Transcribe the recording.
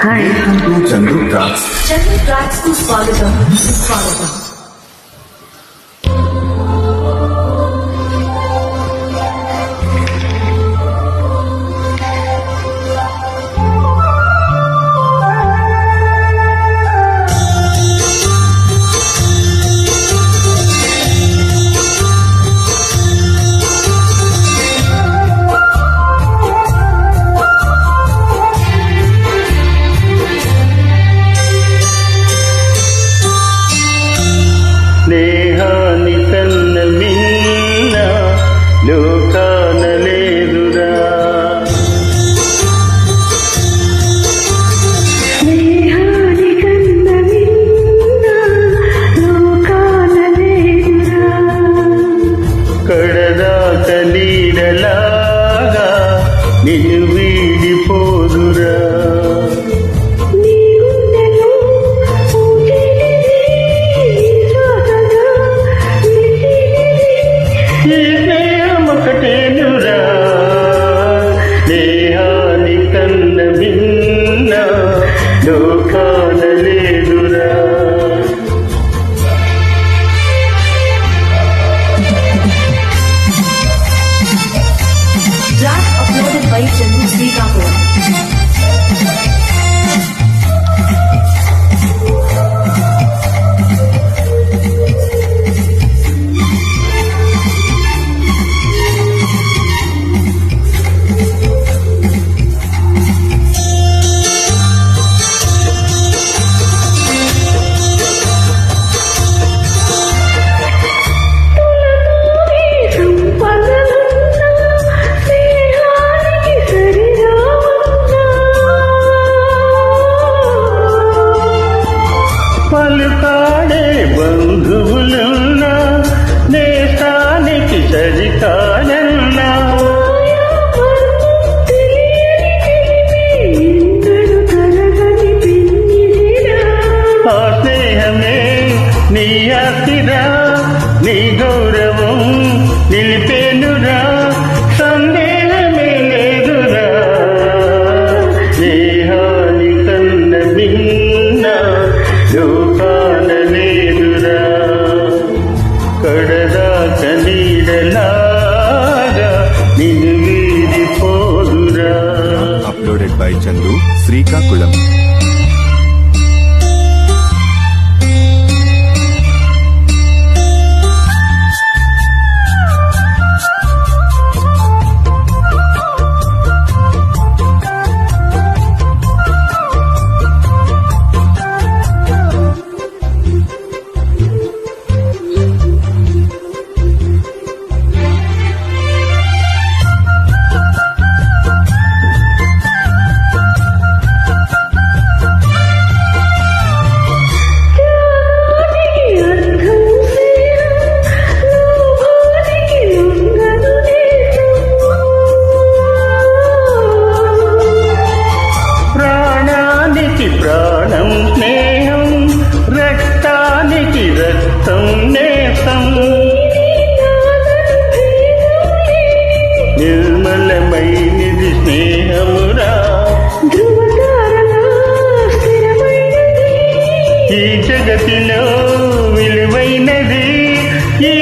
hi Chandru tracks Chandru tracks സ്വാഗതം സ്വാഗതം ಕಡದ ಕಲೀಡಲಾಗ ನಿಲುವೆ పలుకాడే బంధువులున్నా నేస్తానికి చరితానన్నా ఆ స్నేహమే నీ ఆస్తిరా నీ గౌరవ అప్లోడెడ్ బై చందు శ్రీకాకుళం ఈ జగతిలో విలువైనది ఈ